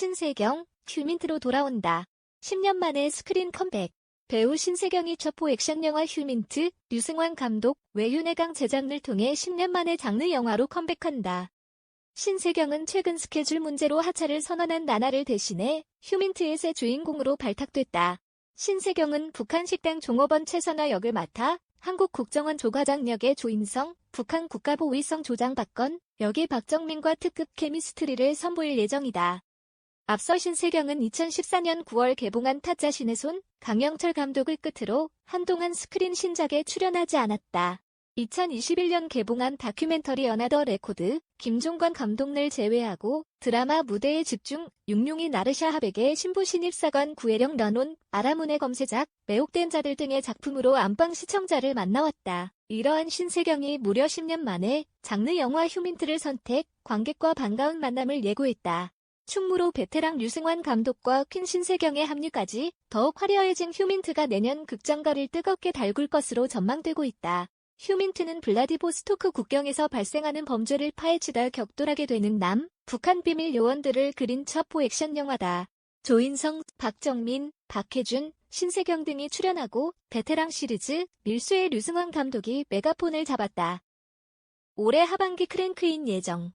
신세경, 휴민트로 돌아온다. 10년 만에 스크린 컴백. 배우 신세경이 첩보 액션 영화 휴민트, 류승환 감독, 외윤회강 제작을 통해 10년 만에 장르 영화로 컴백한다. 신세경은 최근 스케줄 문제로 하차를 선언한 나나를 대신해 휴민트의 새 주인공으로 발탁됐다. 신세경은 북한 식당 종업원 최선화 역을 맡아 한국 국정원 조과장 역의 조인성, 북한 국가보위성 조장 박건, 역의 박정민과 특급 케미스트리를 선보일 예정이다. 앞서 신세경은 2014년 9월 개봉한 타짜 신의 손, 강영철 감독을 끝으로 한동안 스크린 신작에 출연하지 않았다. 2021년 개봉한 다큐멘터리 어나더 레코드, 김종관 감독을 제외하고 드라마 무대에 집중, 육룡이 나르샤 하백의 신부 신입사관 구혜령 런온, 아라문의 검세작, 매혹된 자들 등의 작품으로 안방 시청자를 만나왔다. 이러한 신세경이 무려 10년 만에 장르 영화 휴민트를 선택, 관객과 반가운 만남을 예고했다. 충무로 베테랑 류승환 감독과 퀸 신세경의 합류까지 더욱 화려해진 휴민트가 내년 극장가를 뜨겁게 달굴 것으로 전망되고 있다. 휴민트는 블라디보스토크 국경에서 발생하는 범죄를 파헤치다 격돌하게 되는 남, 북한 비밀 요원들을 그린 첩보 액션 영화다. 조인성, 박정민, 박혜준, 신세경 등이 출연하고 베테랑 시리즈 밀수의 류승환 감독이 메가폰을 잡았다. 올해 하반기 크랭크인 예정.